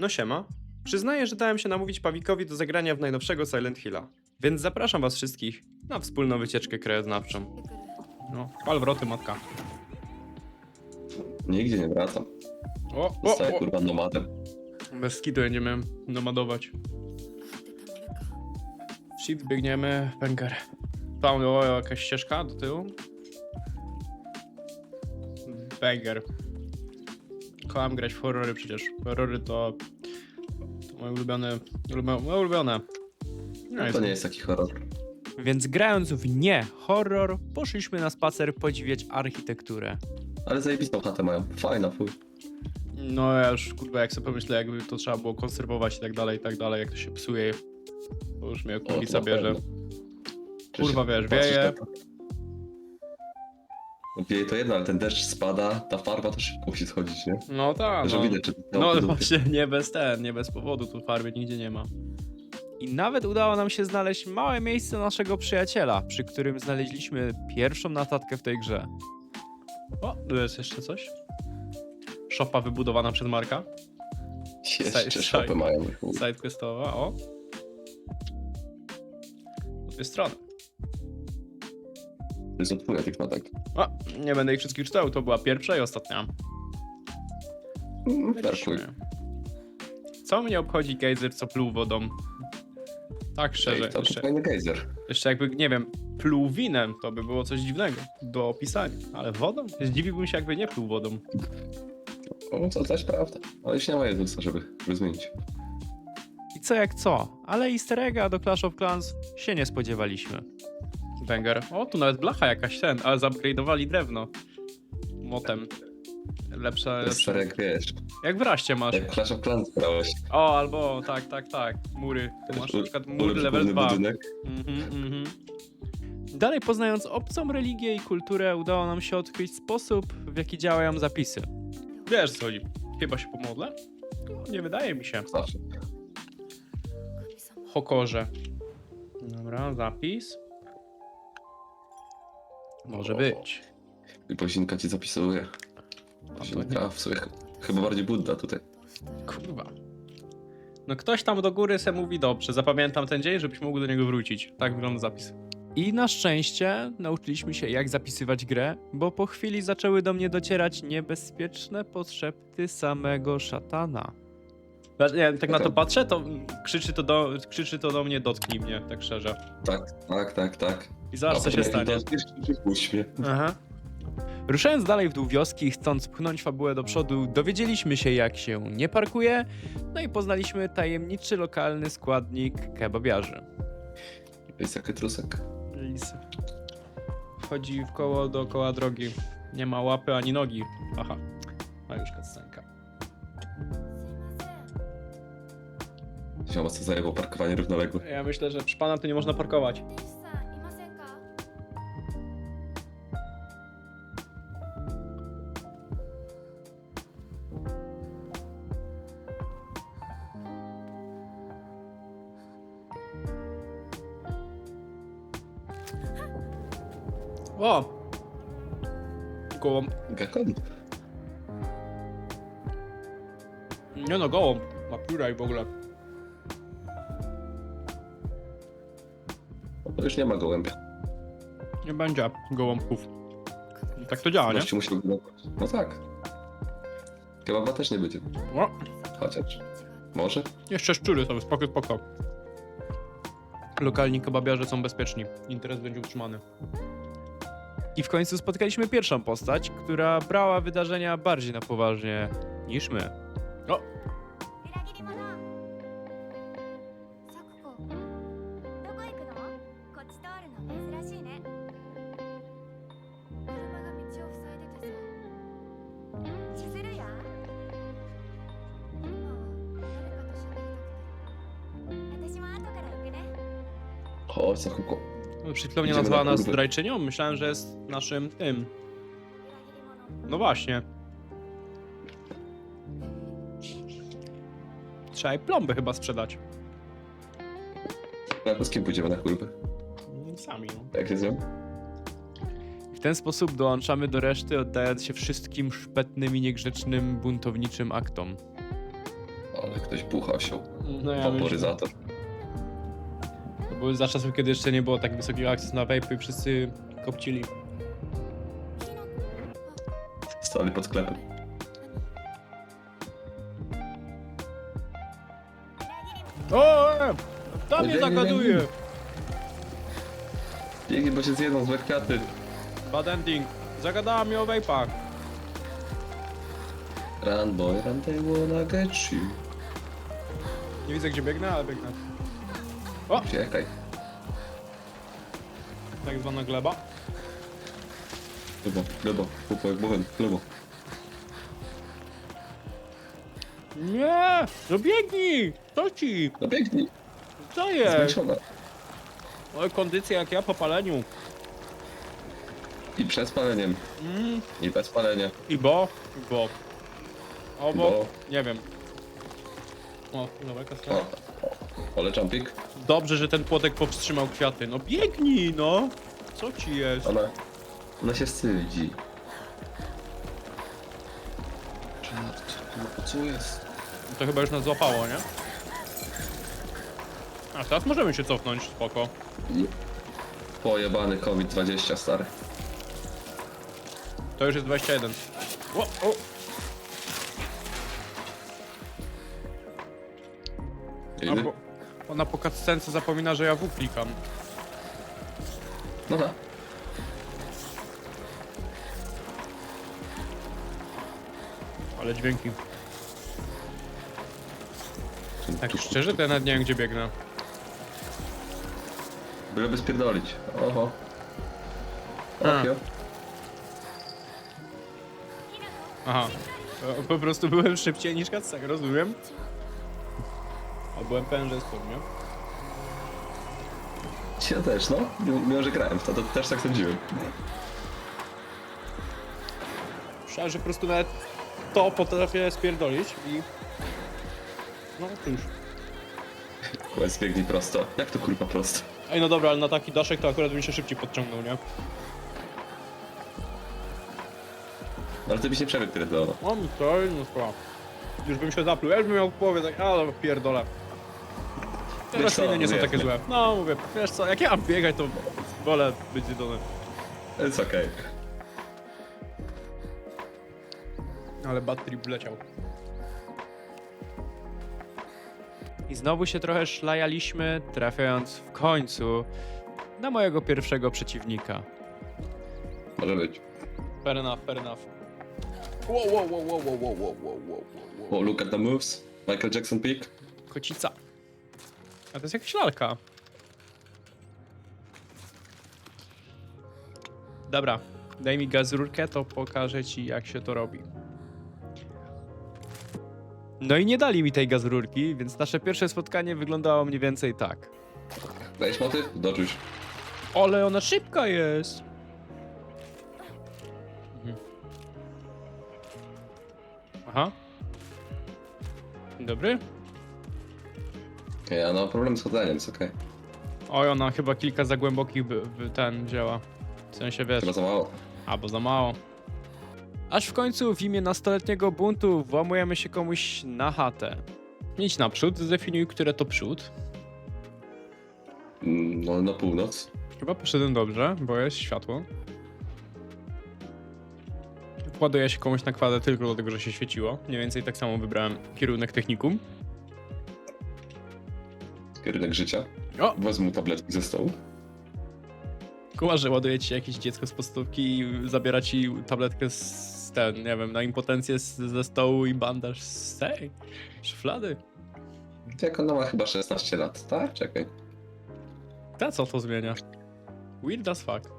No siema. Przyznaję, że dałem się namówić Pawikowi do zagrania w najnowszego Silent Hilla. Więc zapraszam was wszystkich na wspólną wycieczkę krajoznawczą. No, pal wroty, matka. Nigdzie nie wracam. O, Zostaję o, kurwa nomadem. o. Bez skidu będziemy nomadować. Shit, biegniemy, pęker. Tam o, jakaś ścieżka do tyłu. Banger. Kocham grać w horrory przecież. Horrory to, to moje ulubione, ulubione, moje ulubione. No to nie jest taki horror. Więc grając w nie horror, poszliśmy na spacer podziwiać architekturę. Ale zajebistą chatę mają. Fajna, fuj. No ja już kurwa jak sobie pomyślę jakby to trzeba było konserwować i tak dalej, i tak dalej, jak to się psuje. To już mnie kulica bierze. Przecież Kurwa wiesz, patrzysz wieje. Wieje to jedno, ale ten deszcz spada, ta farba to szybko musi schodzić, nie? No tak, Że no. widać, czy No właśnie, nie bez ten, nie bez powodu, tu farby nigdzie nie ma. I nawet udało nam się znaleźć małe miejsce naszego przyjaciela, przy którym znaleźliśmy pierwszą notatkę w tej grze. O, tu jest jeszcze coś? Szopa wybudowana przez Marka. Jeszcze szopy mają. Sidequestowa, o. Z dwie strony. Jest od chuja tych notek. O, nie będę ich wszystkich czytał, to była pierwsza i ostatnia. Mm, fair chuj. Byliśmy. Co mnie obchodzi gejzer, co pluł wodą? Tak szczerze, Ej, to jeszcze, fajny gejzer. jeszcze jakby, nie wiem, pluł winem, to by było coś dziwnego do opisania. Ale wodą? Zdziwiłbym się, jakby nie pluł wodą. No to też prawda. Ale już nie ma Jezusa, żeby, żeby zmienić. I co jak co, ale easter egga do Clash of Clans się nie spodziewaliśmy. Banger. O, tu nawet blacha jakaś ten, ale zupgrade'owali drewno. Motem. Lepsze, To jest lepsze. jak wiesz. Jak w raście masz. Jak Clash of Clans grałeś. O, albo tak, tak, tak. Mury. Tu masz na przykład mur level 2. budynek. Mhm, mhm. Dalej poznając obcą religię i kulturę, udało nam się odkryć sposób, w jaki działają zapisy. Wiesz co? Chyba się pomodlę? No, nie wydaje mi się. Zawsze. Hokorze. Dobra, zapis. Może być. I Bozinka ci zapisuje. A to Bozinka w sumie ch- chyba bardziej Budda tutaj. Kurwa. No ktoś tam do góry se mówi dobrze, zapamiętam ten dzień, żebyś mógł do niego wrócić. Tak wygląda zapis. I na szczęście nauczyliśmy się jak zapisywać grę, bo po chwili zaczęły do mnie docierać niebezpieczne podszepty samego szatana. Ja, nie, tak na to patrzę, to krzyczy to, do, krzyczy to do mnie, dotknij mnie, tak szczerze. Tak, tak, tak, tak. I zobacz co się stanie. mnie. Aha. Ruszając dalej w dół wioski, chcąc pchnąć fabułę do przodu, dowiedzieliśmy się jak się nie parkuje, no i poznaliśmy tajemniczy lokalny składnik kebabiarzy. Jest jak trusek. Lis. Chodzi w koło dookoła drogi. Nie ma łapy ani nogi. Aha. Zioma co zajebał parkowanie równoległe. Ja myślę, że przy pana to nie można parkować. To już nie ma gołębia. Nie będzie gołąbków. Tak to działa, nie? Gościu musiał wyglądać. No tak. Kebaba też nie będzie. O, Chociaż. Może? jeszcze szczury sobie, spoko, spoko. Lokalni kebabiarze są bezpieczni. Interes będzie utrzymany. I w końcu spotkaliśmy pierwszą postać, która brała wydarzenia bardziej na poważnie niż my. Chodź, Sakuko. Przed chwilą nazwała nas kurwy. zdrajczynią. Myślałem, że jest naszym tym. No właśnie. Trzeba jej plomby chyba sprzedać. Teraz z kim pójdziemy na kurwę? No, sami. No. Jak się zją? W ten sposób dołączamy do reszty, oddając się wszystkim szpetnym i niegrzecznym buntowniczym aktom. Ale ktoś pucha się. No ja myślę, były za czasów, kiedy jeszcze nie było tak wysokiego akcesu na vape i wszyscy kopcili. Stali pod sklepem. O, e, tam mnie nie, nie, nie, zagaduje! nie. Biegnij, bo się zjedzą złe kwiaty. Bad ending. Zagadała mnie o vape'ach. Run boy, run they wanna get you. Nie widzę gdzie biegnę, ale biegnę. Uciekaj. Tak zwana gleba. Glebo, glebo, pupo jak bochen, glebo. Nie! No biegnij! Co ci? No biegnij, Co jest? zmęczona. Oj, kondycja jak ja po paleniu. I przed paleniem, Mm. i bez palenia. I bo? I bo. O, bo? Nie wiem. O, dobra, O, kastra. o, ole jumping. Dobrze, że ten płotek powstrzymał kwiaty. No biegnij, no! Co ci jest? Ona, ona się wstydzi. No co jest? To chyba już nas złapało, nie? A teraz możemy się cofnąć, spoko. Pojebany COVID-20, stary. To już jest 21. O, o. Albo ona po cutscence zapomina, że ja W klikam. No da. Ale dźwięki. Tak szczerze, to ja nawet nie wiem, gdzie biegnę. Byleby spierdolić. Oho. A. Okio. Aha. To Po prostu byłem szybciej niż cutscene, rozumiem. Byłem pewien, że jest po mnie. Ja też, no. Mimo, że grałem w to, to też tak sądziłem. Myślałem, że po prostu nawet to potrafię spierdolić i... No cóż. Łez biegnij prosto. Jak to kurwa prosto? Ej, no dobra, ale na taki daszek to akurat bym się szybciej podciągnął, nie? Ale ty byś nie przebiegł tyle do O, mi to, no sprawa. Już bym się zapluł, ja już bym miał w połowie tak, ale pierdolę. Te Wiesz co, rośliny nie są takie złe. No mówię, wiesz co, jak ja mam biegać, to wolę być zjedzony. It's okej. Ale bad trip leciał. I znowu się trochę szlajaliśmy, trafiając w końcu na mojego pierwszego przeciwnika. Może być. Fair enough, fair enough. Wow, wow, wow, wow, wow, wow, wow, wow, wow, wow. Oh, look at the moves. Michael Jackson peak. Kocica. A to jest jakaś lalka. Dobra, daj mi gazurkę, to pokażę ci jak się to robi. No i nie dali mi tej gazurki, więc nasze pierwsze spotkanie wyglądało mniej więcej tak. Dajesz motyw? Doczuć. Ale ona szybka jest! Mhm. Aha. Dzień dobry. Ja no problem z chodzeniem, jest okej. Oj, ona chyba kilka za głębokich by, by ten działa. W sensie wiesz. Chyba za mało. Albo za mało. Aż w końcu w imię nastoletniego buntu włamujemy się komuś na chatę. Idź naprzód, zdefiniuj, które to przód. Mm, No na północ. Chyba poszedłem dobrze, bo jest światło. Wkładuje się komuś na kwadę tylko dlatego, że się świeciło. Mniej więcej tak samo wybrałem kierunek technikum. Kierunek życia. O! Wezmę tabletki ze stołu. Kuła, że ładuje ci jakieś dziecko z podstawki i zabiera ci tabletkę z ten, nie wiem, na impotencję z, ze stołu i bandaż z tej szuflady. Jak ona ma chyba 16 lat, tak? Czekaj. Ta co to zmienia? Weird as fuck.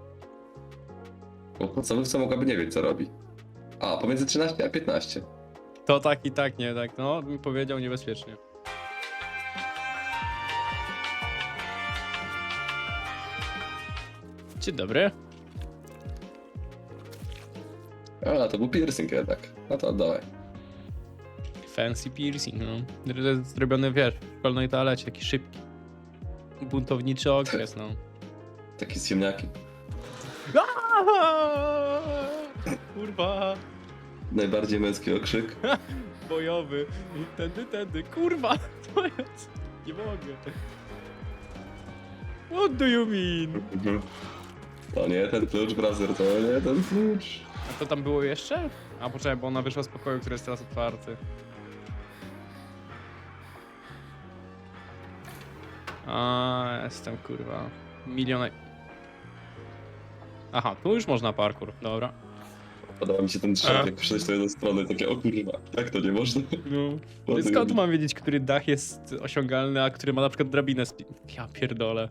Bo podstawówce mogłaby nie wiedzieć co robi. A, pomiędzy 13 a 15. To tak i tak, nie tak, no, bym powiedział niebezpiecznie. Dzień dobry. A, to był piercing jednak. No to oddawaj. Fancy piercing, no. Zrobiony, wiesz, w szkolnej toalecie, taki szybki. Buntowniczy okres, no. Taki z ziemniakiem. Kurwa. Najbardziej męski okrzyk. bojowy. Tędy, tędy. Kurwa! To jest... Nie mogę. What do you mean? To nie ten klucz, brazer, to nie ten klucz. A to tam było jeszcze? A poczekaj, bo ona wyszła z pokoju, który jest teraz otwarty. A, jestem kurwa. Miliona. Aha, tu już można parkour, dobra. Podoba mi się ten A. trzech, jak przyszedłeś do jednej strony, takie o kurwa, jak to nie można? No. To Skąd ja- mam wiedzieć, który dach jest osiągalny, a który ma na przykład drabinę z... pi- Ja pierdolę.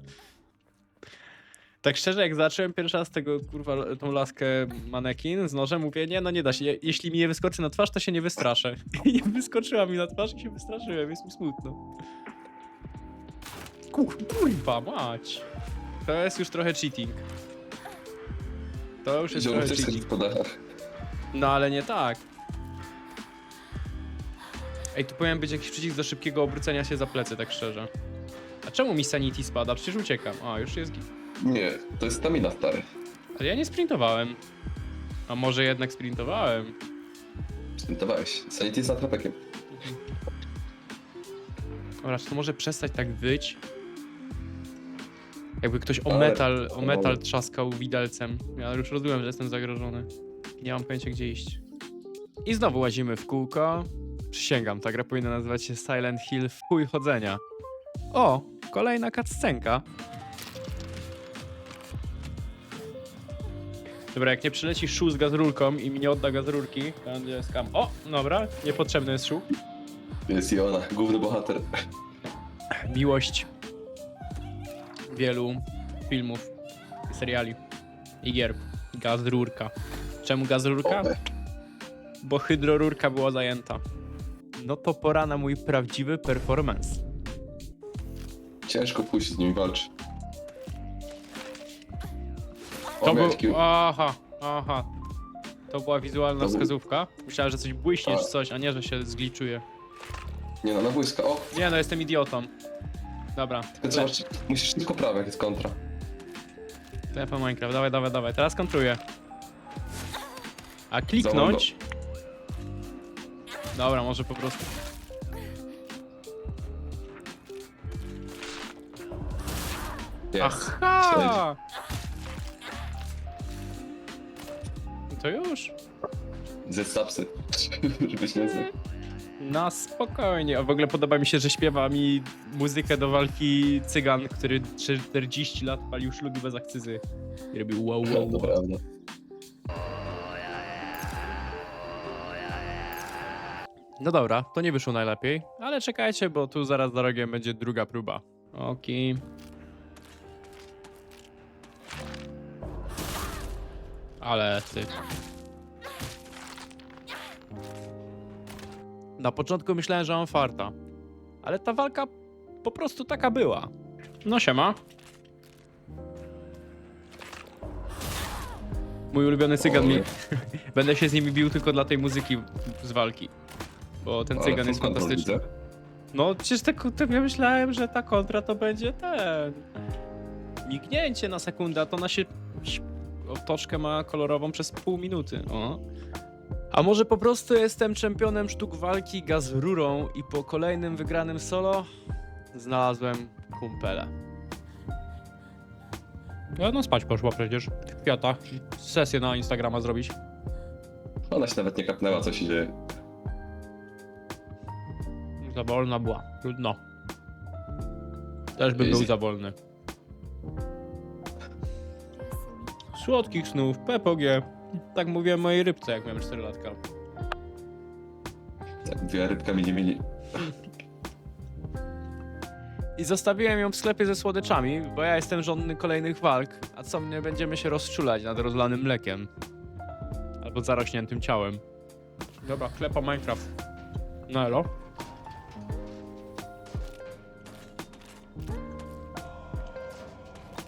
Tak szczerze, jak zacząłem pierwszy raz tego, kurwa, tą laskę manekin z nożem, mówię, nie, no nie da się. Je- Jeśli mi nie wyskoczy na twarz, to się nie wystraszę. I nie wyskoczyła mi na twarz i się wystraszyłem, jest mi smutno. Kur, kurwa, mać. To jest już trochę cheating. To już jest trochę też cheating. chodzi po dachach. No ale nie tak. Ej, tu powinien być jakiś przycisk do szybkiego obrócenia się za plecy, tak szczerze. A czemu mi sanity spada? Przecież uciekam. A, już jest git. Nie, to jest stamina, stary. Ale ja nie sprintowałem. A może jednak sprintowałem? Sprintowałeś. Sanity jest atrapekiem. Dobra, czy to może przestać tak wyć? Jakby ktoś o Ale- metal, o metal trzaskał widelcem. Ja już rozumiem, że jestem zagrożony. Nie mam pojęcia gdzie iść. I znowu łazimy w kółko. Przysięgam, ta gra powinna nazywać się Silent Hill w chuj chodzenia. O, kolejna cutscenka. Dobra, jak nie przyleci szu z gazrurką i mi nie odda gazrurki, to będzie skam. O, dobra, niepotrzebny jest szu. Jest i ona, główny bohater. miłość wielu filmów, seriali i gier. Gazrurka. Czemu gazrurka? Bo hydrorurka była zajęta. No to pora na mój prawdziwy performance. Ciężko pójść z nim walczy. To był... Aha, aha. To była wizualna To był- wskazówka. Myślałem, że coś błyśnie czy coś, a nie, że się zgliczuje. Nie no, na błyska. O, Nie no, jestem idiotą. Dobra, trzeba, musisz tylko prawo, jak jest kontra. Tepa Minecraft, dawaj, dawaj, dawaj. Teraz kontruję. A kliknąć... Dobra, może po prostu... Jest. Aha! To już? Ze stapsy. Żebyś nie znał. Na spokojnie. A w ogóle podoba mi się, że śpiewa mi muzykę do walki cygan, który 40 lat palił szlugi bez akcyzy. I robił wow, wow, To wow. prawda. No dobra, to nie wyszło najlepiej, ale czekajcie, bo tu zaraz za rogiem będzie druga próba. Okej. Ale ty. Na początku myślałem, że mam farta, ale ta walka po prostu taka była. No siema. Mój ulubiony cygan mi... Będę się z nimi bił tylko dla tej muzyki z walki. Bo ten Ale cygan jest fantastyczny. widzę. No przecież tak, tak ja myślałem, że ta kontra to będzie ten. Mignięcie na sekundę, a to na się otoczkę ma kolorową przez pół minuty. O. A może po prostu jestem czempionem sztuk walki gazrurą i po kolejnym wygranym solo znalazłem kumpele. Ja no spać poszła przecież. W kwiatach. Sesję na Instagrama zrobić. Ona się nawet nie kapnęła, co się dzieje. Za wolna była. Trudno. Też bym był Easy. za wolny. Słodkich snów, PPG. Tak mówiłem mojej rybce, jak miałem 4 latka. Tak, dwie rybka mini mini. I zostawiłem ją w sklepie ze słodyczami, bo ja jestem żądny kolejnych walk, a co mnie będziemy się rozczulać nad rozlanym mlekiem. Albo zarośniętym ciałem. Dobra, klepa Minecraft. No elo.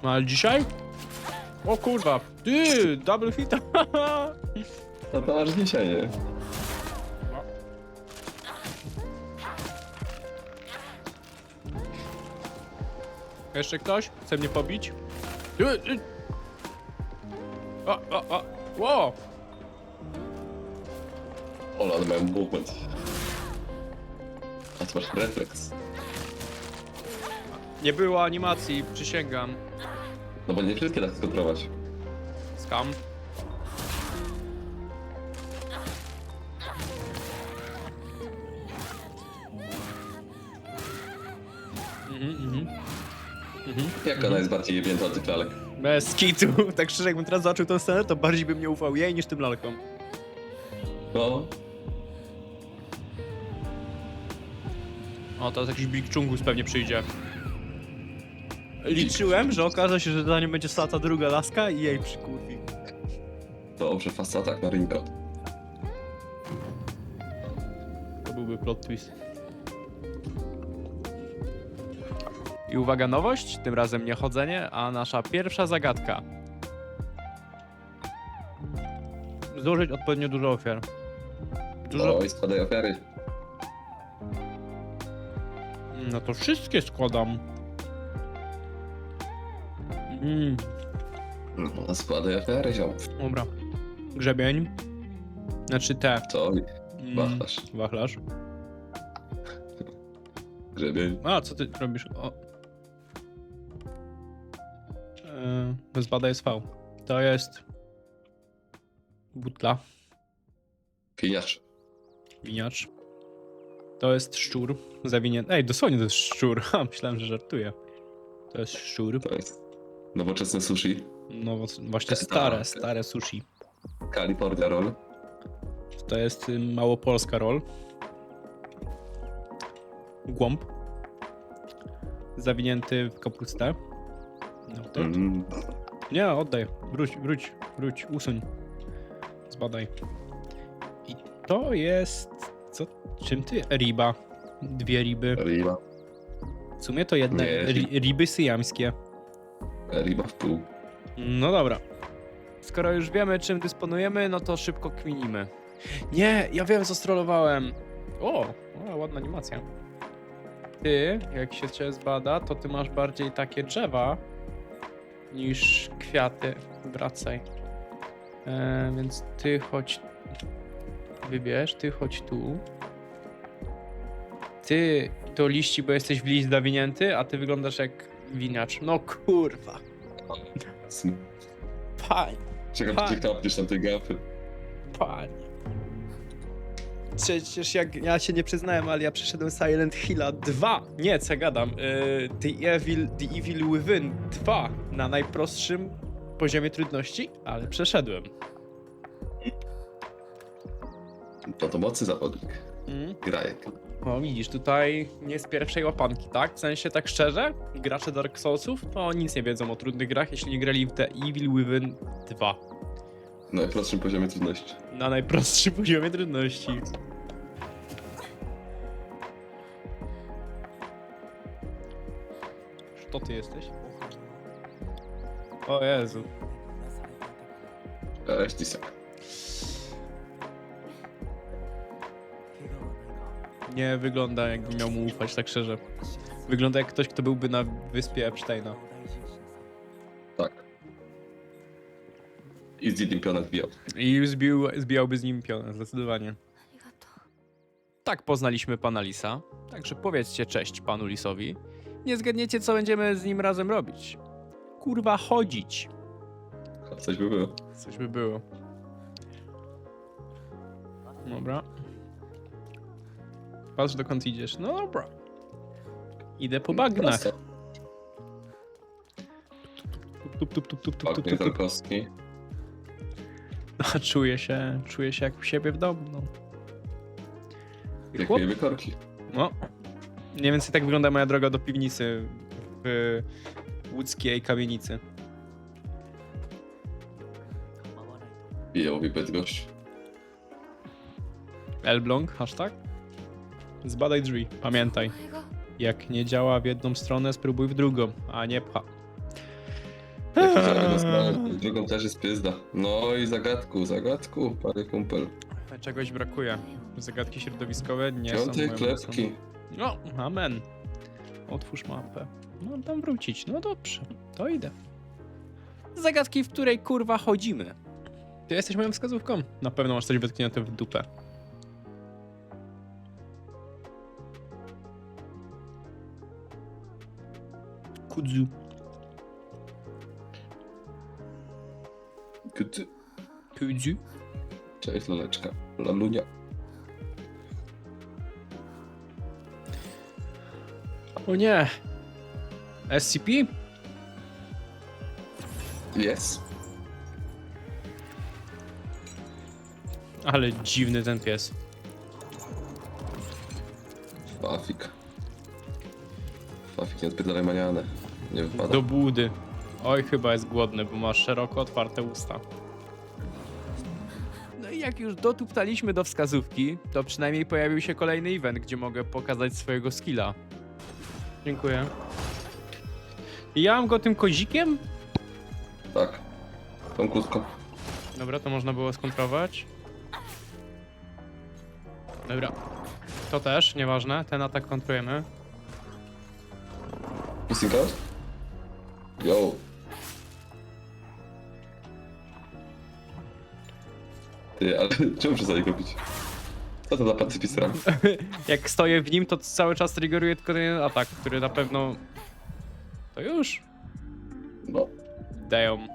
No ale dzisiaj? O kurwa, ty, double hita. No to aż dzisiaj, nie? Jeszcze ktoś? Chce mnie pobić? Ty, ty. O, o, o, wow. Ola, ale mają movement. A to masz refleks. Nie było animacji, przysięgam. No bo nie wszystkie da się skontrolować. Skam. Mhm, mhm. Mhm. Jaka ona jest bardziej jebnięta od tych lalek? Bez kitu. Tak szczerze, jakbym teraz zobaczył tę scenę, to bardziej bym nie ufał jej niż tym lalkom. No, O, teraz jakiś Big Chungus pewnie przyjdzie. Liczyłem, że okaże się, że za nim będzie stała ta druga laska i jej przykurwi. dobrze, fast atak na ringa. To byłby plot twist. I uwaga, nowość, tym razem nie chodzenie, a nasza pierwsza zagadka. Złożyć odpowiednio dużo ofiar. Dużo... Oj, składaj ofiary. No to wszystkie składam. Mm, No, składaj ofiary, ziom. dobra. Grzebień. Znaczy te. Co? Mm, Wachlarz. Wachlarz. Grzebień. A, co ty robisz? O. Yy, zbadaj SV. To jest... Butla. Piniacz. Winiacz. To jest szczur. Zawinięty. Ej, dosłownie to jest szczur. Ha, myślałem, że żartuję. To jest szczur. To jest nowoczesne sushi. No właśnie stare, stare sushi. California roll. To jest y, małopolska roll. Głąb. Zawinięty w kapustę. No to... Mm. Nie, oddaj. Wróć, wróć, wróć, usuń. Zbadaj. I to jest... Co? Czym ty? Riba. Dwie riby. Riba. W sumie to jedne Nie. ri, riby syjamskie. Riba w pół. No dobra. Skoro już wiemy, czym dysponujemy, no to szybko kminimy. Nie, ja wiem, co strollowałem. O, o ładna animacja. Ty, jak się cię zbada, to ty masz bardziej takie drzewa niż kwiaty. Wracaj. E, więc ty chodź. Wybierz, ty chodź tu. Ty to liści, bo jesteś w liść zawinięty, a ty wyglądasz jak winiacz. No kurwa. Panie, Czekam, czy kapniesz na tej gafy. panie. Przecież jak ja się nie przyznałem, ale ja przeszedłem Silent Hilla 2. Nie, co gadam. Yy, The, Evil, The Evil Within 2 na najprostszym poziomie trudności, ale przeszedłem. To to mocny zawodnik. Mm. Grajek. O, widzisz, tutaj nie z pierwszej łapanki, tak? W sensie tak szczerze, gracze Dark Soulsów to nic nie wiedzą o trudnych grach, jeśli nie grali w The Evil Within 2 Na najprostszym poziomie trudności. na najprostszym poziomie trudności. To ty jesteś? O Jezu. Cześć, Disek. nie wygląda, jakby miał mu ufać, tak szczerze. Wygląda jak ktoś, kto byłby na wyspie Epsteina. Tak. I z jednym pionem zbijał. I zbił, zbijałby z nim pionę, zdecydowanie. Tak poznaliśmy pana Lisa, także powiedzcie cześć panu Lisowi. Nie zgadniecie, co będziemy z nim razem robić. Kurwa, chodzić. Coś by było. Coś by było. Dobra. Patrz dokąd idziesz. No dobra. Idę po bagnach. Prosto. Tup, tup, tup, tup, tup, tup, Bagnie tup, tup. Tarkowski. A czuję się, czuję się jak u siebie w domu. No. I chłop, mieliby korki. no. Mniej więcej tak wygląda moja droga do piwnicy w łódzkiej kamienicy. Biją mi Bydgoszcz. Elbląg, hashtag? Zbadaj drzwi. Pamiętaj. Jak nie działa w jedną stronę, spróbuj w drugą, a nie pcha. Jak eee. drugą też jest piezda. No i zagadku, zagadku, panie kumpel. Czegoś brakuje. Zagadki środowiskowe nie są Piątej moją klepki. No, amen. Otwórz mapę. Mam tam wrócić. No dobrze, to idę. Zagadki, w której kurwa chodzimy. Ty jesteś moją wskazówką. Na pewno masz coś wytknięte w dupę. Kudzu. Kuty. Kudzu. Cześć, laleczka. Lalunia. O nie. SCP? Jest. Ale dziwny ten pies. Fafik. Fafik niezbyt dalej maniany. Nie wypada. Do budy. Oj, chyba jest głodny, bo ma szeroko otwarte usta. No i jak już dotuptaliśmy do wskazówki, to przynajmniej pojawił się kolejny event, gdzie mogę pokazać swojego skilla. Dziękuję. I ja mam go tym kozikiem? Tak. Tą kłódką. Dobra, to można było skontrować. Dobra. To też, nieważne. Ten atak kontrujemy. Missing out? Yo. Ty, ale czemu przestali go bić? Co to za pacyfist ram? Jak stoję w nim, to cały czas triggeruje tylko ten atak, który na pewno... To już. No. Damn.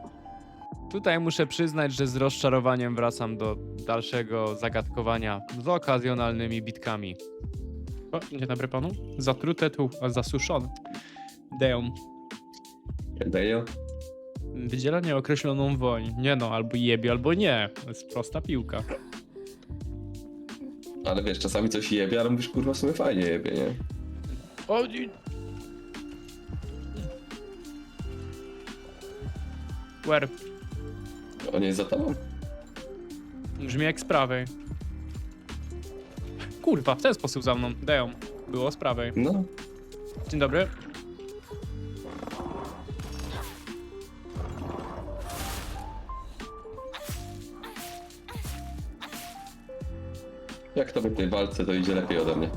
Tutaj muszę przyznać, że z rozczarowaniem wracam do dalszego zagadkowania z okazjonalnymi bitkami. O, dzień dobry panu. Zatrute tu, a zasuszone. Damn. Daję. Wydziela nieokreśloną woń. Nie no, albo jebie, albo nie. To jest prosta piłka. Ale wiesz, czasami coś jebie, ale mówisz kurwa w sumie fajnie jebie, nie? O, i- Where? On jest za tobą? Brzmi jak z prawej. Kurwa, w ten sposób za mną. Dają. Było z prawej. No. Dzień dobry. Jak to w tej walce, to idzie lepiej ode mnie.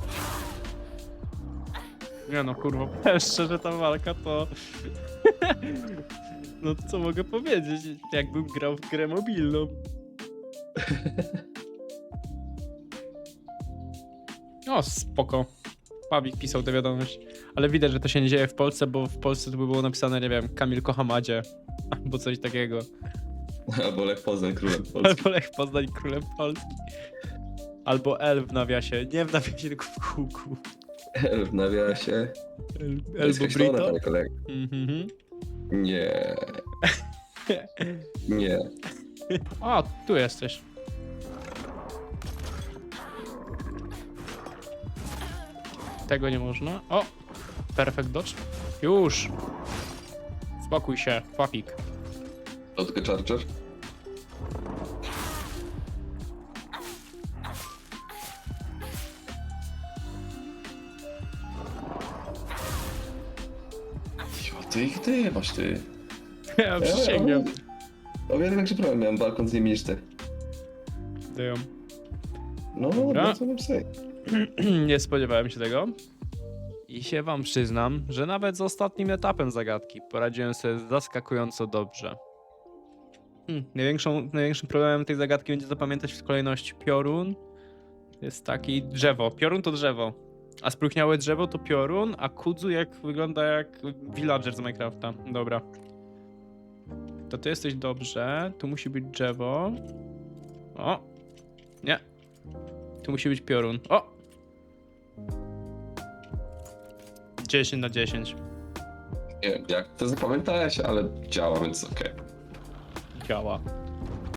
Nie no, kurwa, powiem szczerze, ta walka to... no co mogę powiedzieć? Jakbym grał w grę mobilną. O, spoko. Pawik pisał tę wiadomość. Ale widać, że to się nie dzieje w Polsce, bo w Polsce to by było napisane, nie wiem, Kamil kocha Madzie. Albo coś takiego. Albo Lech Poznań królem Polski. Albo Lech Poznań królem Polski. Albo L w nawiasie. Nie w nawiasie, tylko w kółku. w nawiasie. El, Elbo Brito. Mhm. Nie. Nie. A, tu jesteś. Tego nie można. O! Perfect dodge. Już! Spokój się, fafik. Lotkę Charger? Ty ich ty masz ty. Ja przysięgam. O wiele większy problem miałem balkon z nimi niż ty. Dają. No, Dobra. no co mam say. Nie spodziewałem się tego. I się wam przyznam, że nawet z ostatnim etapem zagadki poradziłem sobie zaskakująco dobrze. Hmm, największą, największym problemem tej zagadki będzie zapamiętać w kolejności piorun. Jest taki drzewo. Piorun to drzewo. A spróchniałe drzewo to piorun, a kudzu jak wygląda jak villager z Minecrafta. Dobra. To ty jesteś dobrze. Tu musi być drzewo. O! Nie. Tu musi być piorun. O! 10 na 10. Nie wiem jak to zapamiętałeś, ale działa, więc okej. Działa.